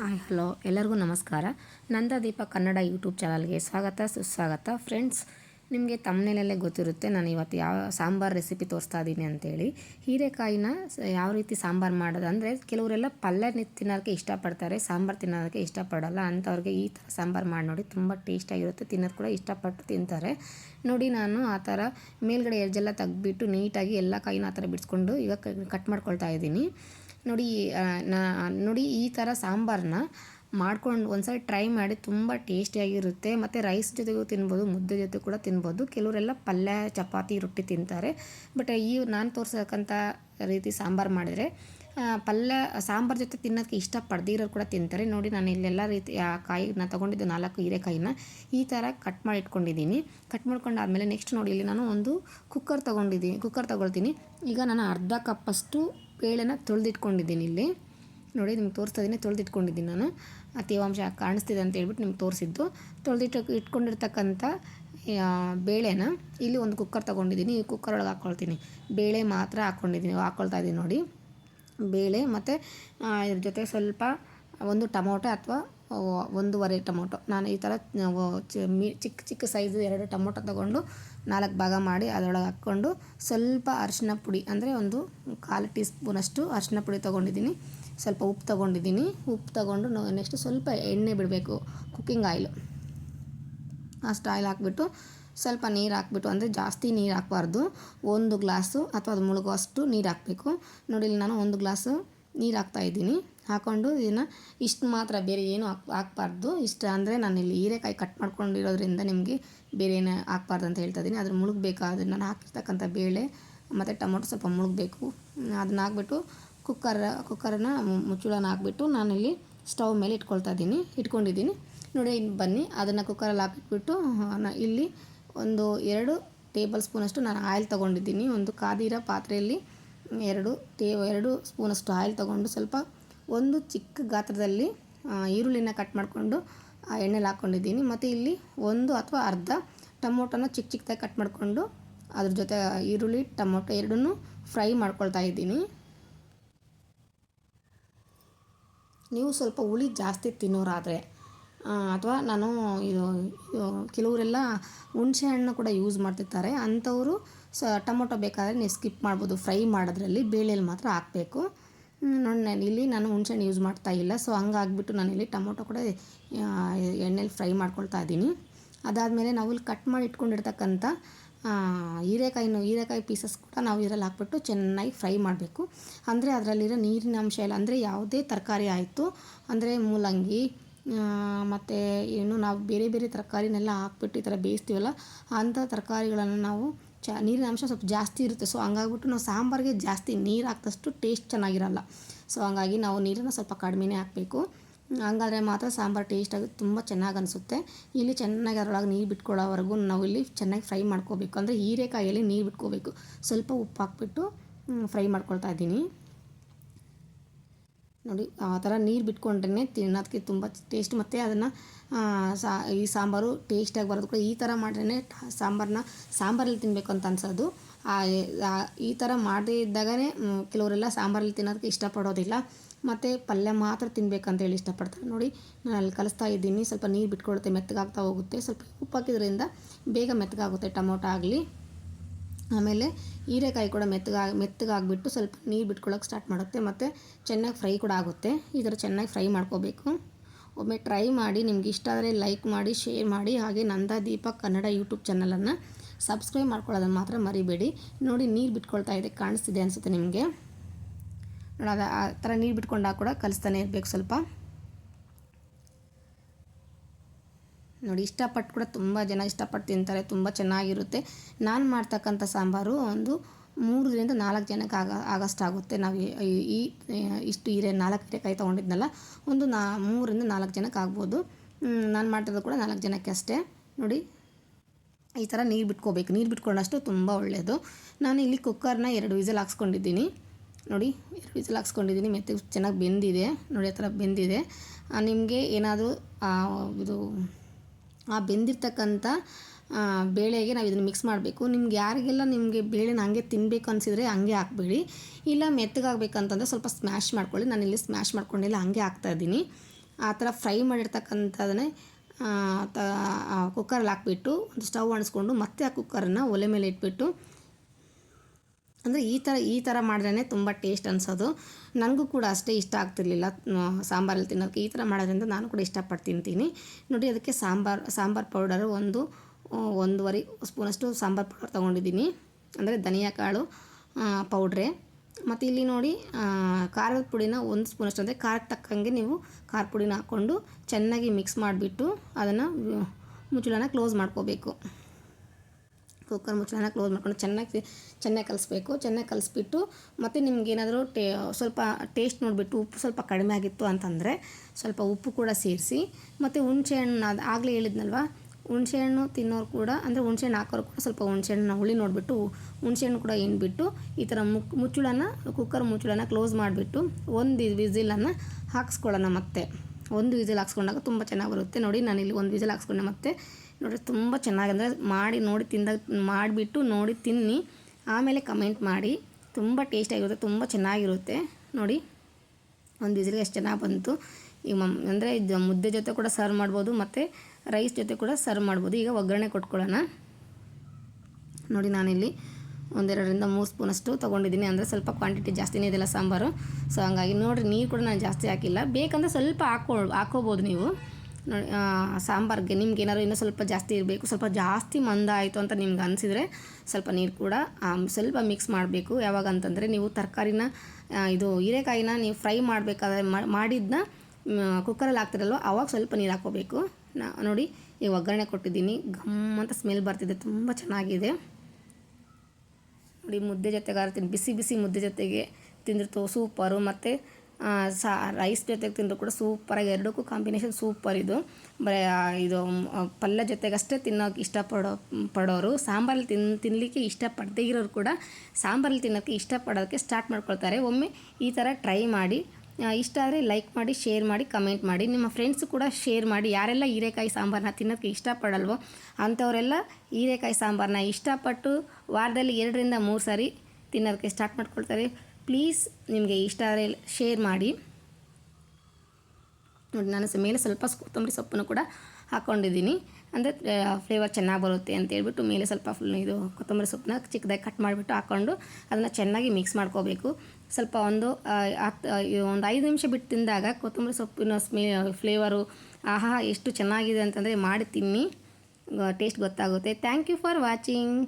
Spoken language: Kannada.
ಹಾಯ್ ಹಲೋ, ಎಲ್ಲರಿಗೂ ನಮಸ್ಕಾರ. ನಂದಾ ದೀಪ ಕನ್ನಡ ಯೂಟ್ಯೂಬ್ ಚಾನಲ್ಗೆ ಸ್ವಾಗತ, ಸುಸ್ವಾಗತ. ಫ್ರೆಂಡ್ಸ್, ನಿಮಗೆ ತಮ್ಮನೇಲಲ್ಲೇ ಗೊತ್ತಿರುತ್ತೆ, ನಾನು ಇವತ್ತು ಯಾವ ಸಾಂಬಾರು ರೆಸಿಪಿ ತೋರಿಸ್ತಾ ಇದ್ದೀನಿ ಅಂತೇಳಿ. ಹೀರೆಕಾಯಿನ ಯಾವ ರೀತಿ ಸಾಂಬಾರು ಮಾಡೋದು ಅಂದರೆ, ಕೆಲವರೆಲ್ಲ ಪಲ್ಯ ತಿನ್ನೋಕ್ಕೆ ಇಷ್ಟಪಡ್ತಾರೆ, ಸಾಂಬಾರು ತಿನ್ನೋದಕ್ಕೆ ಇಷ್ಟಪಡಲ್ಲ, ಅಂಥವ್ರಿಗೆ ಈ ಥರ ಸಾಂಬಾರು ಮಾಡಿ ನೋಡಿ ತುಂಬ ಟೇಸ್ಟಾಗಿರುತ್ತೆ ತಿನ್ನೋದು ಕೂಡ ಇಷ್ಟಪಟ್ಟು ತಿಂತಾರೆ. ನೋಡಿ ನಾನು ಆ ಥರ ಮೇಲ್ಗಡೆ ಎರ್ಜೆಲ್ಲ ತೆಗ್ದುಬಿಟ್ಟು ನೀಟಾಗಿ ಎಲ್ಲ ಕಾಯಿನ ಆ ಥರ ಬಿಡಿಸ್ಕೊಂಡು ಈಗ ಕಟ್ ಮಾಡ್ಕೊಳ್ತಾ ಇದ್ದೀನಿ. ನೋಡಿ ನೋಡಿ ಈ ಥರ ಸಾಂಬಾರನ್ನ ಮಾಡ್ಕೊಂಡು ಒಂದ್ಸರಿ ಟ್ರೈ ಮಾಡಿ ತುಂಬ ಟೇಸ್ಟಿಯಾಗಿರುತ್ತೆ ಮತ್ತು ರೈಸ್ ಜೊತೆಗೂ ತಿನ್ಬೋದು, ಮುದ್ದೆ ಜೊತೆ ಕೂಡ ತಿನ್ಬೋದು. ಕೆಲವರೆಲ್ಲ ಪಲ್ಯ, ಚಪಾತಿ, ರೊಟ್ಟಿ ತಿಂತಾರೆ. ಬಟ್ ಈ ನಾನು ತೋರ್ಸಕ್ಕಂಥ ರೀತಿ ಸಾಂಬಾರು ಮಾಡಿದರೆ ಪಲ್ಯ, ಸಾಂಬಾರು ಜೊತೆ ತಿನ್ನೋಕ್ಕೆ ಇಷ್ಟಪಡ್ದಿರೋರು ಕೂಡ ತಿಂತಾರೆ. ನೋಡಿ, ನಾನು ಇಲ್ಲೆಲ್ಲ ರೀತಿ, ಆ ಕಾಯಿನ ತೊಗೊಂಡಿದ್ದು ನಾಲ್ಕು ಹೀರೆಕಾಯಿನ, ಈ ಥರ ಕಟ್ ಮಾಡಿ ಇಟ್ಕೊಂಡಿದ್ದೀನಿ. ಕಟ್ ಮಾಡ್ಕೊಂಡಾದಮೇಲೆ ನೆಕ್ಸ್ಟ್ ನೋಡಿ, ಇಲ್ಲಿ ನಾನು ಒಂದು ಕುಕ್ಕರ್ ತೊಗೊಂಡಿದ್ದೀನಿ ಕುಕ್ಕರ್ ತೊಗೊಳ್ತೀನಿ. ಈಗ ನಾನು ಅರ್ಧ ಕಪ್ಪಷ್ಟು ಬೇಳೆನ ತೊಳೆದಿಟ್ಕೊಂಡಿದ್ದೀನಿ ಇಲ್ಲಿ. ನೋಡಿ, ನಿಮ್ಗೆ ತೋರಿಸ್ತಾ ಇದ್ದೀನಿ ತೊಳೆದಿಟ್ಕೊಂಡಿದ್ದೀನಿ ನಾನು. ಆ ತೇವಾಂಶ ಕಾಣಿಸ್ತಿದೆ ಅಂತ ಹೇಳ್ಬಿಟ್ಟು ನಿಮ್ಗೆ ತೋರಿಸಿದ್ದು. ತೊಳೆದಿಟ್ಟು, ಇಟ್ಕೊಂಡಿರ್ತಕ್ಕಂಥ ಬೇಳೆನ ಇಲ್ಲಿ ಒಂದು ಕುಕ್ಕರ್ ತೊಗೊಂಡಿದ್ದೀನಿ. ಈ ಕುಕ್ಕರ್ ಒಳಗೆ ಹಾಕ್ಕೊಳ್ತೀನಿ. ಬೇಳೆ ಮಾತ್ರ ಹಾಕ್ಕೊಂಡಿದ್ದೀನಿ, ಹಾಕ್ಕೊಳ್ತಾ ಇದ್ದೀನಿ ನೋಡಿ. ಬೇಳೆ ಮತ್ತು ಇದ್ರ ಜೊತೆ ಸ್ವಲ್ಪ ಒಂದು ಟೊಮೊಟೊ ಅಥವಾ ಒಂದೂವರೆ ಟೊಮೊಟೊ. ನಾನು ಈ ಥರ ಚಿಕ್ಕ ಚಿಕ್ಕ ಸೈಜು ಎರಡು ಟೊಮೊಟೊ ತೊಗೊಂಡು ನಾಲ್ಕು ಭಾಗ ಮಾಡಿ ಅದರೊಳಗೆ ಹಾಕ್ಕೊಂಡು ಸ್ವಲ್ಪ ಅರಿಶಿನ ಪುಡಿ, ಅಂದರೆ ಒಂದು ಕಾಲು ಟೀ ಸ್ಪೂನಷ್ಟು ಅರಿಶಿನ ಪುಡಿ ತೊಗೊಂಡಿದ್ದೀನಿ. ಸ್ವಲ್ಪ ಉಪ್ಪು ತೊಗೊಂಡಿದ್ದೀನಿ. ಉಪ್ಪು ತೊಗೊಂಡು ನೆಕ್ಸ್ಟ್ ಸ್ವಲ್ಪ ಎಣ್ಣೆ ಬಿಡಬೇಕು, ಕುಕ್ಕಿಂಗ್ ಆಯಿಲು. ಅಷ್ಟು ಆಯಿಲ್ ಹಾಕ್ಬಿಟ್ಟು ಸ್ವಲ್ಪ ನೀರು ಹಾಕ್ಬಿಟ್ಟು, ಅಂದರೆ ಜಾಸ್ತಿ ನೀರು ಹಾಕಬಾರ್ದು. ಒಂದು ಗ್ಲಾಸು ಅಥವಾ ಅದು ಮುಳುಗುವಷ್ಟು ನೀರು ಹಾಕಬೇಕು. ನೋಡಿ ನಾನು ಒಂದು ಗ್ಲಾಸು ನೀರು ಹಾಕ್ತಾ ಇದ್ದೀನಿ ಹಾಕ್ಕೊಂಡು ಇದನ್ನು ಇಷ್ಟು ಮಾತ್ರ, ಬೇರೆ ಏನು ಹಾಕ್, ಹಾಕ್ಬಾರ್ದು. ಇಷ್ಟು ಅಂದರೆ ಇಲ್ಲಿ ಹೀರೆಕಾಯಿ ಕಟ್ ಮಾಡ್ಕೊಂಡಿರೋದ್ರಿಂದ ನಿಮಗೆ ಬೇರೆ ಏನು ಹಾಕ್ಬಾರ್ದು ಅಂತ ಹೇಳ್ತಾ ಇದ್ದೀನಿ. ಅದ್ರ ಮುಳುಗಬೇಕಾದ್ರೆ ನಾನು ಹಾಕಿರ್ತಕ್ಕಂಥ ಬೇಳೆ, ಮತ್ತು ಟೊಮೊಟೊ ಸ್ವಲ್ಪ ಮುಳುಗಬೇಕು. ಅದನ್ನ ಹಾಕ್ಬಿಟ್ಟು ಕುಕ್ಕರ್ ಕುಕ್ಕರನ್ನ ಮುಚ್ಚುಳನ ಹಾಕ್ಬಿಟ್ಟು ನಾನಿಲ್ಲಿ ಸ್ಟವ್ ಮೇಲೆ ಇಟ್ಕೊಳ್ತಾ ಇದ್ದೀನಿ. ಇಟ್ಕೊಂಡಿದ್ದೀನಿ. ನೋಡಿ ಇನ್ನು ಬನ್ನಿ. ಅದನ್ನು ಕುಕ್ಕರಲ್ಲಿ ಹಾಕಿಬಿಟ್ಟು ಇಲ್ಲಿ ಒಂದು ಎರಡು ಟೇಬಲ್ ಸ್ಪೂನಷ್ಟು ನಾನು ಆಯಿಲ್ ತೊಗೊಂಡಿದ್ದೀನಿ. ಒಂದು ಕಾದಿರೋ ಪಾತ್ರೆಯಲ್ಲಿ ಎರಡು ಟೇ ಎರಡು ಸ್ಪೂನಷ್ಟು ಆಯಿಲ್ ತೊಗೊಂಡು ಸ್ವಲ್ಪ ಒಂದು ಚಿಕ್ಕ ಗಾತ್ರದಲ್ಲಿ ಈರುಳ್ಳಿನ ಕಟ್ ಮಾಡಿಕೊಂಡು ಎಣ್ಣೆಲಿ ಹಾಕ್ಕೊಂಡಿದ್ದೀನಿ ಮತ್ತು ಇಲ್ಲಿ ಒಂದು ಅಥವಾ ಅರ್ಧ ಟೊಮೊಟೊನ ಚಿಕ್ಕ ಚಿಕ್ಕದಾಗಿ ಕಟ್ ಮಾಡಿಕೊಂಡು, ಅದ್ರ ಜೊತೆ ಈರುಳ್ಳಿ, ಟೊಮೊಟೊ ಎರಡನ್ನೂ ಫ್ರೈ ಮಾಡ್ಕೊಳ್ತಾ ಇದ್ದೀನಿ. ನೀವು ಸ್ವಲ್ಪ ಹುಳಿ ಜಾಸ್ತಿ ತಿನ್ನೋರಾದರೆ ಅಥವಾ ನಾನು ಇದು ಕೆಲವರೆಲ್ಲ ಹುಣಸೆ ಹಣ್ಣು ಕೂಡ ಯೂಸ್ ಮಾಡ್ತಿರ್ತಾರೆ. ಅಂಥವರು ಸ, ಟೊಮೊಟೊ ಬೇಕಾದರೆ ನೀವು ಸ್ಕಿಪ್ ಮಾಡ್ಬೋದು. ಫ್ರೈ ಮಾಡೋದ್ರಲ್ಲಿ ಬೇಳೆಯಲ್ಲಿ ಮಾತ್ರ ಹಾಕಬೇಕು. ನಾನು ಇಲ್ಲಿ ನಾನು ಹುಣಸೆ ಹಣ್ಣು ಯೂಸ್ ಮಾಡ್ತಾ ಇಲ್ಲ. ಸೊ ಹಂಗಾಗ್ಬಿಟ್ಟು ನಾನಿಲ್ಲಿ ಟೊಮೊಟೊ ಕೂಡ ಎಣ್ಣೆಲಿ ಫ್ರೈ ಮಾಡ್ಕೊಳ್ತಾ ಇದ್ದೀನಿ. ಅದಾದಮೇಲೆ ನಾವು ಇಲ್ಲಿ ಕಟ್ ಮಾಡಿ ಇಟ್ಕೊಂಡಿರ್ತಕ್ಕಂಥ ಹೀರೆಕಾಯಿನ ಹೀರೆಕಾಯಿ ಪೀಸಸ್ ಕೂಡ ನಾವು ಇದರಲ್ಲಿ ಹಾಕ್ಬಿಟ್ಟು ಚೆನ್ನಾಗಿ ಫ್ರೈ ಮಾಡಬೇಕು. ಅಂದರೆ ಅದರಲ್ಲಿರೋ ನೀರಿನ ಅಂಶ ಇಲ್ಲ ಅಂದರೆ ಯಾವುದೇ ತರಕಾರಿ ಆಯಿತು, ಅಂದರೆ ಮೂಲಂಗಿ ಮತ್ತು ಏನು ನಾವು ಬೇರೆ ಬೇರೆ ತರಕಾರಿನೆಲ್ಲ ಹಾಕ್ಬಿಟ್ಟು ಈ ಥರ ಬೇಯಿಸ್ತೀವಲ್ಲ, ಅಂಥ ತರಕಾರಿಗಳನ್ನು ನಾವು ಚ, ನೀರಿನ ಅಂಶ ಸ್ವಲ್ಪ ಜಾಸ್ತಿ ಇರುತ್ತೆ. ಸೊ ಹಂಗಾಗ್ಬಿಟ್ಟು ನಾವು ಸಾಂಬಾರಿಗೆ ಜಾಸ್ತಿ ನೀರು ಹಾಕಿದಷ್ಟು ಟೇಸ್ಟ್ ಚೆನ್ನಾಗಿರಲ್ಲ. ಸೊ ಹಂಗಾಗಿ ನಾವು ನೀರನ್ನು ಸ್ವಲ್ಪ ಕಡಿಮೆನೇ ಹಾಕಬೇಕು. ಹಂಗಾದ್ರೆ ಮಾತ್ರ ಸಾಂಬಾರು ಟೇಸ್ಟಾಗಿ ತುಂಬ ಚೆನ್ನಾಗಿ ಅನಿಸುತ್ತೆ. ಇಲ್ಲಿ ಚೆನ್ನಾಗಿ ಅದರೊಳಗೆ ನೀರು ಬಿಟ್ಕೊಳ್ಳೋವರೆಗೂ ನಾವು ಇಲ್ಲಿ ಚೆನ್ನಾಗಿ ಫ್ರೈ ಮಾಡ್ಕೋಬೇಕು. ಅಂದರೆ ಹೀರೆಕಾಯಲ್ಲಿ ನೀರು ಬಿಟ್ಕೋಬೇಕು. ಸ್ವಲ್ಪ ಉಪ್ಪು ಹಾಕ್ಬಿಟ್ಟು ಫ್ರೈ ಮಾಡ್ಕೊಳ್ತಾ ಇದ್ದೀನಿ. ನೋಡಿ ಆ ಥರ ನೀರು ಬಿಟ್ಕೊಂಡ್ರೆ ತಿನ್ನೋದಕ್ಕೆ ತುಂಬ ಟೇಸ್ಟ್ ಮತ್ತು ಅದನ್ನು ಸಾ ಈ ಸಾಂಬಾರು ಟೇಸ್ಟಾಗಿ ಬರೋದು ಕೂಡ ಈ ಥರ ಮಾಡ್ರೇ ಸಾಂಬಾರನ್ನ ಸಾಂಬಾರಲ್ಲಿ ತಿನ್ನಬೇಕು ಅಂತ ಅನ್ಸೋದು. ಈ ಥರ ಮಾಡದೇ ಇದ್ದಾಗನೇ ಮ್, ಕೆಲವರೆಲ್ಲ ಸಾಂಬಾರಲ್ಲಿ ತಿನ್ನೋದಕ್ಕೆ ಇಷ್ಟಪಡೋದಿಲ್ಲ. ಮತ್ತು ಪಲ್ಯ ಮಾತ್ರ ತಿನ್ಬೇಕಂತ ಹೇಳಿ ಇಷ್ಟಪಡ್ತಾರೆ. ನೋಡಿ ನಾನು ಅಲ್ಲಿ ಕಲಿಸ್ತಾ ಇದ್ದೀನಿ. ಸ್ವಲ್ಪ ನೀರು ಬಿಟ್ಕೊಳ್ಳುತ್ತೆ ಮೆತ್ತಗಾಗ್ತಾ ಹೋಗುತ್ತೆ. ಸ್ವಲ್ಪ ಉಪ್ಪು ಹಾಕಿದ್ರಿಂದ ಬೇಗ ಮೆತ್ತಗಾಗುತ್ತೆ ಟೊಮೊಟೊ ಆಗಲಿ. ಆಮೇಲೆ ಹೀರೆಕಾಯಿ ಕೂಡ ಮೆತ್ತಗ, ಮೆತ್ತಗಾಗ್ಬಿಟ್ಟು ಸ್ವಲ್ಪ ನೀರು ಬಿಟ್ಕೊಳ್ಳೋಕೆ ಸ್ಟಾರ್ಟ್ ಮಾಡುತ್ತೆ ಮತ್ತು ಚೆನ್ನಾಗಿ ಫ್ರೈ ಕೂಡ ಆಗುತ್ತೆ. ಈ ಥರ ಚೆನ್ನಾಗಿ ಫ್ರೈ ಮಾಡ್ಕೋಬೇಕು. ಒಮ್ಮೆ ಟ್ರೈ ಮಾಡಿ, ನಿಮ್ಗೆ ಇಷ್ಟ ಆದರೆ ಲೈಕ್ ಮಾಡಿ ಶೇರ್ ಮಾಡಿ, ಹಾಗೆ ನಂದಾ ದೀಪ ಕನ್ನಡ ಯೂಟ್ಯೂಬ್ ಚಾನಲನ್ನು ಸಬ್ಸ್ಕ್ರೈಬ್ ಮಾಡ್ಕೊಳ್ಳೋದನ್ನು ಮಾತ್ರ ಮರಿಬೇಡಿ. ನೋಡಿ ನೀರು ಬಿಟ್ಕೊಳ್ತಾ ಇದೆ, ಕಾಣಿಸ್ತಿದೆ ಅನಿಸುತ್ತೆ ನಿಮಗೆ. ನೋಡಿ ಅದು ಆ ಥರ ನೀರು ಬಿಟ್ಕೊಂಡಾಗ ಕೂಡ ಕಲಿಸ್ತಾನೆ ಇರಬೇಕು ಸ್ವಲ್ಪ. ನೋಡಿ, ಇಷ್ಟಪಟ್ಟು ಕೂಡ ತುಂಬ ಜನ ಇಷ್ಟಪಟ್ಟು ತಿಂತಾರೆ, ತುಂಬ ಚೆನ್ನಾಗಿರುತ್ತೆ. ನಾನು ಮಾಡ್ತಕ್ಕಂಥ ಸಾಂಬಾರು ಒಂದು ಮೂರರಿಂದ ನಾಲ್ಕು ಜನಕ್ಕೆ ಆಗ, ಆಗಷ್ಟಾಗುತ್ತೆ. ನಾವು ಈ- ಇಷ್ಟು ಹೀರೆ, ನಾಲ್ಕು ಹೀರೆಕಾಯಿ ತೊಗೊಂಡಿದ್ನಲ್ಲ, ಒಂದು ನಾ, ಮೂರರಿಂದ ನಾಲ್ಕು ಜನಕ್ಕೆ ಆಗ್ಬೋದು. ನಾನು ಮಾಡ್ತಿರೋದು ಕೂಡ ನಾಲ್ಕು ಜನಕ್ಕೆ ಅಷ್ಟೇ. ನೋಡಿ, ಈ ಥರ ನೀರು ಬಿಟ್ಕೋಬೇಕು. ನೀರು ಬಿಟ್ಕೊಂಡಷ್ಟು ತುಂಬ ಒಳ್ಳೆಯದು ನಾನು ಇಲ್ಲಿ ಕುಕ್ಕರ್ನ ಎರಡು ವಿಸಲ್ ಹಾಕ್ಸ್ಕೊಂಡಿದ್ದೀನಿ. ನೋಡಿ, ಎರಡು ವಿಸಲ್ ಹಾಕ್ಸ್ಕೊಂಡಿದ್ದೀನಿ. ಮೆತ್ತೆ ಚೆನ್ನಾಗಿ ಬೆಂದಿದೆ. ನೋಡಿ, ಆ ಥರ ಬೆಂದಿದೆ. ನಿಮಗೆ ಏನಾದರೂ ಇದು ಆ ಬೆಂದಿರ್ತಕ್ಕಂಥ ಬೇಳೆಗೆ ನಾವು ಇದನ್ನು ಮಿಕ್ಸ್ ಮಾಡಬೇಕು. ನಿಮ್ಗೆ ಯಾರಿಗೆಲ್ಲ ನಿಮಗೆ ಬೇಳೆನ ಹಂಗೆ ತಿನ್ನಬೇಕು ಅನಿಸಿದ್ರೆ ಹಂಗೆ ಹಾಕ್ಬೇಡಿ. ಇಲ್ಲ ಮೆತ್ತಗಾಗಬೇಕಂತಂದ್ರೆ ಸ್ವಲ್ಪ ಸ್ಮ್ಯಾಶ್ ಮಾಡ್ಕೊಳ್ಳಿ. ನಾನು ಇಲ್ಲಿ ಸ್ಮ್ಯಾಶ್ ಮಾಡ್ಕೊಂಡಿಲ್ಲ ಹಂಗೆ ಹಾಕ್ತಾ ಇದ್ದೀನಿ. ಆ ಥರ ಫ್ರೈ ಮಾಡಿರ್ತಕ್ಕಂಥದನ್ನೇ ತ ಕುಕ್ಕರಲ್ಲಿ ಹಾಕ್ಬಿಟ್ಟು ಒಂದು ಸ್ಟವ್ ಅಣಿಸ್ಕೊಂಡು ಮತ್ತೆ ಆ ಕುಕ್ಕರನ್ನು ಒಲೆ ಮೇಲೆ ಇಟ್ಬಿಟ್ಟು ಅಂದರೆ ಈ ಥರ ಈ ಥರ ಮಾಡಿದ್ರೆ ತುಂಬ ಟೇಸ್ಟ್ ಅನಿಸೋದು. ನನಗೂ ಕೂಡ ಅಷ್ಟೇ ಇಷ್ಟ ಆಗ್ತಿರ್ಲಿಲ್ಲ. ಸಾಂಬಾರಲ್ಲಿ ತಿನ್ನೋದಕ್ಕೆ ಈ ಥರ ಮಾಡೋದ್ರಿಂದ ನಾನು ಕೂಡ ಇಷ್ಟಪಟ್ಟು ತಿಂತೀನಿ. ನೋಡಿ, ಅದಕ್ಕೆ ಸಾಂಬಾರು ಸಾಂಬಾರು ಪೌಡರು ಒಂದು ಒಂದೂವರೆ ಸ್ಪೂನಷ್ಟು ಸಾಂಬಾರು ಪೌಡರ್ ತೊಗೊಂಡಿದ್ದೀನಿ. ಅಂದರೆ ಧನಿಯಾ ಕಾಳು ಪೌಡ್ರೆ. ಮತ್ತು ಇಲ್ಲಿ ನೋಡಿ ಖಾರದ ಪುಡಿನ ಒಂದು ಸ್ಪೂನಷ್ಟು, ಅಂದರೆ ಖಾರಕ್ಕೆ ತಕ್ಕಂಗೆ ನೀವು ಖಾರ ಪುಡಿನ ಹಾಕ್ಕೊಂಡು ಚೆನ್ನಾಗಿ ಮಿಕ್ಸ್ ಮಾಡಿಬಿಟ್ಟು ಅದನ್ನು ಮುಚ್ಚಳನ ಕ್ಲೋಸ್ ಮಾಡ್ಕೋಬೇಕು. ಕುಕ್ಕರ್ ಮುಚ್ಚಳನ ಕ್ಲೋಸ್ ಮಾಡ್ಕೊಂಡು ಚೆನ್ನಾಗಿ ಚೆನ್ನಾಗಿ ಕಲಿಸ್ಬೇಕು. ಚೆನ್ನಾಗಿ ಕಲಿಸ್ಬಿಟ್ಟು ಮತ್ತು ನಿಮಗೇನಾದರೂ ಟೇ, ಸ್ವಲ್ಪ ಟೇಸ್ಟ್ ನೋಡಿಬಿಟ್ಟು ಉಪ್ಪು ಸ್ವಲ್ಪ ಕಡಿಮೆ ಆಗಿತ್ತು ಅಂತಂದರೆ ಸ್ವಲ್ಪ ಉಪ್ಪು ಕೂಡ ಸೇರಿಸಿ, ಮತ್ತು ಹುಣಸೆ ಹಣ್ಣು ಅದು ಆಗಲೇ ಹೇಳಿದ್ನಲ್ವ? ಹುಣಸೆಹಣ್ಣು ತಿನ್ನೋರು ಕೂಡ, ಅಂದರೆ ಹುಣಸೆಹಣ್ಣು ಹಾಕೋರು ಕೂಡ ಸ್ವಲ್ಪ ಹುಣಸೆಹಣ್ಣು ಹುಳಿ ನೋಡಿಬಿಟ್ಟು ಹುಣಸೆಹಣ್ಣು ಕೂಡ ಹಿಂಡ್ಬಿಟ್ಟು ಈ ಥರ ಮುಕ್ ಮುಚ್ಚಳನ, ಕುಕ್ಕರ್ ಮುಚ್ಚಳನ ಕ್ಲೋಸ್ ಮಾಡಿಬಿಟ್ಟು ಒಂದು ವಿಸಿಲನ್ನು ಹಾಕ್ಸ್ಕೊಳ್ಳೋಣ ಮತ್ತೆ. ಒಂದು ವಿಸಿಲ್ ಹಾಕ್ಸ್ಕೊಂಡಾಗ ತುಂಬ ಚೆನ್ನಾಗಿ ಬರುತ್ತೆ. ನೋಡಿ ನಾನು ಇಲ್ಲಿ ಒಂದು ವಿಸಿಲ್ ಹಾಕ್ಸ್ಕೊಂಡೆ ಮತ್ತೆ ನೋಡಿ ತುಂಬ ಚೆನ್ನಾಗಿ ಅಂದರೆ ಮಾಡಿ ನೋಡಿ ತಿಂದಾಗ ಮಾಡಿಬಿಟ್ಟು ನೋಡಿ ತಿನ್ನಿ. ಆಮೇಲೆ ಕಮೆಂಟ್ ಮಾಡಿ. ತುಂಬ ಟೇಸ್ಟಾಗಿರುತ್ತೆ ತುಂಬ ಚೆನ್ನಾಗಿರುತ್ತೆ. ನೋಡಿ, ಒಂದು ಬಿಸಿಲಿಗೆ ಎಷ್ಟು ಚೆನ್ನಾಗಿ ಬಂತು. ಈಗ ಮಮ್, ಅಂದರೆ ಮುದ್ದೆ ಜೊತೆ ಕೂಡ ಸರ್ವ್ ಮಾಡ್ಬೋದು, ಮತ್ತು ರೈಸ್ ಜೊತೆ ಕೂಡ ಸರ್ವ್ ಮಾಡ್ಬೋದು. ಈಗ ಒಗ್ಗರಣೆ ಕೊಟ್ಕೊಳ್ಳೋಣ. ನೋಡಿ ನಾನಿಲ್ಲಿ ಒಂದೆರಡರಿಂದ ಮೂರು ಸ್ಪೂನಷ್ಟು ತೊಗೊಂಡಿದ್ದೀನಿ. ಅಂದರೆ ಸ್ವಲ್ಪ ಕ್ವಾಂಟಿಟಿ ಜಾಸ್ತಿನೇ ಇದೆಲ್ಲ ಸಾಂಬಾರು. ಸೊ ಹಂಗಾಗಿ ನೋಡಿರಿ, ನೀರು ಕೂಡ ನಾನು ಜಾಸ್ತಿ ಹಾಕಿಲ್ಲ. ಬೇಕಂದರೆ ಸ್ವಲ್ಪ ಹಾಕೋ ಹಾಕೋಬೋದು ನೀವು. ಸಾಂಬಾರಿಗೆ ನಿಮ್ಗೆ ಏನಾದ್ರು ಇನ್ನೂ ಸ್ವಲ್ಪ ಜಾಸ್ತಿ ಇರಬೇಕು, ಸ್ವಲ್ಪ ಜಾಸ್ತಿ ಮಂದ ಆಯಿತು ಅಂತ ನಿಮ್ಗೆ ಅನಿಸಿದರೆ ಸ್ವಲ್ಪ ನೀರು ಕೂಡ ಸ್ವಲ್ಪ ಮಿಕ್ಸ್ ಮಾಡಬೇಕು. ಯಾವಾಗ ಅಂತಂದರೆ ನೀವು ತರಕಾರಿನ ಇದು ಹೀರೆಕಾಯಿನ ನೀವು ಫ್ರೈ ಮಾಡಬೇಕಾದ್ರೆ ಮಾಡಿದ್ದನ್ನ ಕುಕ್ಕರಲ್ಲಿ ಹಾಕ್ತಿರಲ್ವ, ಅವಾಗ ಸ್ವಲ್ಪ ನೀರು ಹಾಕ್ಕೋಬೇಕು. ನಾ, ನೋಡಿ, ಈ ಒಗ್ಗರಣೆ ಕೊಟ್ಟಿದ್ದೀನಿ. ಘಮ್ ಅಂತ ಸ್ಮೆಲ್ ಬರ್ತಿದೆ, ತುಂಬ ಚೆನ್ನಾಗಿದೆ. ನೋಡಿ, ಮುದ್ದೆ ಜೊತೆಗೆ ಬಿಸಿ ಬಿಸಿ ಮುದ್ದೆ ಜೊತೆಗೆ ತಿಂದಿರ್ತು ಸೂಪರು. ಮತ್ತು ಸಾ ರೈಸ್ ಜೊತೆಗೆ ತಿಂದರೂ ಕೂಡ ಸೂಪರಾಗಿ ಎರಡಕ್ಕೂ ಕಾಂಬಿನೇಷನ್ ಸೂಪರ್ ಇದು. ಬರೀ ಇದು ಪಲ್ಯ ಜೊತೆಗಷ್ಟೇ ತಿನ್ನೋಕೆ ಇಷ್ಟಪಡೋ, ಪಡೋರು. ಸಾಂಬಾರಲ್ಲಿ ತಿನ್ ತಿನ್ನಲಿಕ್ಕೆ ಇಷ್ಟಪಡದೇ ಇರೋರು ಕೂಡ ಸಾಂಬಾರಲ್ಲಿ ತಿನ್ನೋಕ್ಕೆ ಇಷ್ಟಪಡೋಕ್ಕೆ ಸ್ಟಾರ್ಟ್ ಮಾಡ್ಕೊಳ್ತಾರೆ. ಒಮ್ಮೆ ಈ ಥರ ಟ್ರೈ ಮಾಡಿ ಇಷ್ಟ ಆದರೆ ಲೈಕ್ ಮಾಡಿ ಶೇರ್ ಮಾಡಿ ಕಮೆಂಟ್ ಮಾಡಿ. ನಿಮ್ಮ ಫ್ರೆಂಡ್ಸು ಕೂಡ ಶೇರ್ ಮಾಡಿ. ಯಾರೆಲ್ಲ ಹೀರೆಕಾಯಿ ಸಾಂಬಾರನ್ನ ತಿನ್ನೋಕ್ಕೆ ಇಷ್ಟಪಡಲ್ವೋ ಅಂಥವರೆಲ್ಲ ಹೀರೆಕಾಯಿ ಸಾಂಬಾರನ್ನ ಇಷ್ಟಪಟ್ಟು ವಾರದಲ್ಲಿ ಎರಡರಿಂದ ಮೂರು ಸಾರಿ ತಿನ್ನೋದಕ್ಕೆ ಸ್ಟಾರ್ಟ್ ಮಾಡ್ಕೊಳ್ತಾರೆ. ಪ್ಲೀಸ್ ನಿಮಗೆ ಇಷ್ಟ ಆದರೆ ಶೇರ್ ಮಾಡಿ. ನೋಡಿ, ನಾನು ಮೇಲೆ ಸ್ವಲ್ಪ ಕೊತ್ತಂಬರಿ ಸೊಪ್ಪನ್ನು ಕೂಡ ಹಾಕ್ಕೊಂಡಿದ್ದೀನಿ ಅಂದರೆ ಫ್ಲೇವರ್ ಚೆನ್ನಾಗಿ ಬರುತ್ತೆ ಅಂತ ಹೇಳ್ಬಿಟ್ಟು ಮೇಲೆ ಸ್ವಲ್ಪ ಫುಲ್ ಇದು ಕೊತ್ತಂಬರಿ ಸೊಪ್ಪನ್ನ ಚಿಕ್ಕದಾಗಿ ಕಟ್ ಮಾಡಿಬಿಟ್ಟು ಹಾಕ್ಕೊಂಡು ಅದನ್ನು ಚೆನ್ನಾಗಿ ಮಿಕ್ಸ್ ಮಾಡ್ಕೋಬೇಕು. ಸ್ವಲ್ಪ ಒಂದು ಹತ್ತು ಒಂದು ಐದು ನಿಮಿಷ ಬಿಟ್ಟು ತಿಂದಾಗ ಕೊತ್ತಂಬರಿ ಸೊಪ್ಪಿನ ಸ್ಮೇ ಫ್ಲೇವರು ಆಹಾ ಎಷ್ಟು ಚೆನ್ನಾಗಿದೆ ಅಂತಂದರೆ ಮಾಡಿ ತಿನ್ನಿ. ಟೇಸ್ಟ್ ಗೊತ್ತಾಗುತ್ತೆ. Thank you for watching